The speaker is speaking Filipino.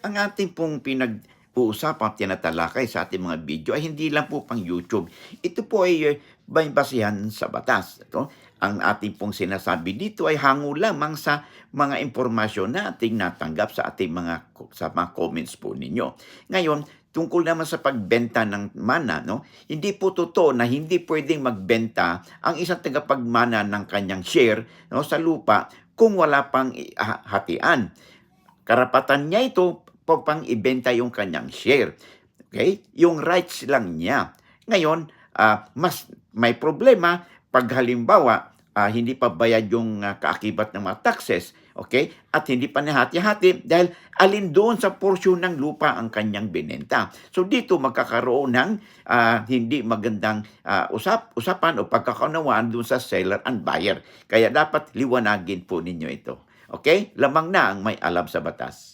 ang ating pong pinag-uusapan, tinatalakay sa ating mga video ay hindi lang po pang YouTube. Ito po ay eh, may basihan sa batas. Ito, ang ating pong sinasabi dito ay hango lamang sa mga impormasyon na ating natanggap sa ating mga sa mga comments po ninyo. Ngayon, tungkol naman sa pagbenta ng mana, no? Hindi po totoo na hindi pwedeng magbenta ang isang tagapagmana ng kanyang share no, sa lupa kung wala pang hatian. Karapatan niya ito pang ibenta yung kanyang share. Okay? Yung rights lang niya. Ngayon, ah, mas may problema pag halimbawa ah, hindi pa bayad yung ah, kaakibat ng mga taxes, okay? At hindi pa nahati-hati dahil alin doon sa porsyon ng lupa ang kanyang binenta. So dito magkakaroon ng ah, hindi magandang ah, usap usapan o pagkakaunawaan doon sa seller and buyer. Kaya dapat liwanagin po ninyo ito. Okay? Lamang na ang may alam sa batas.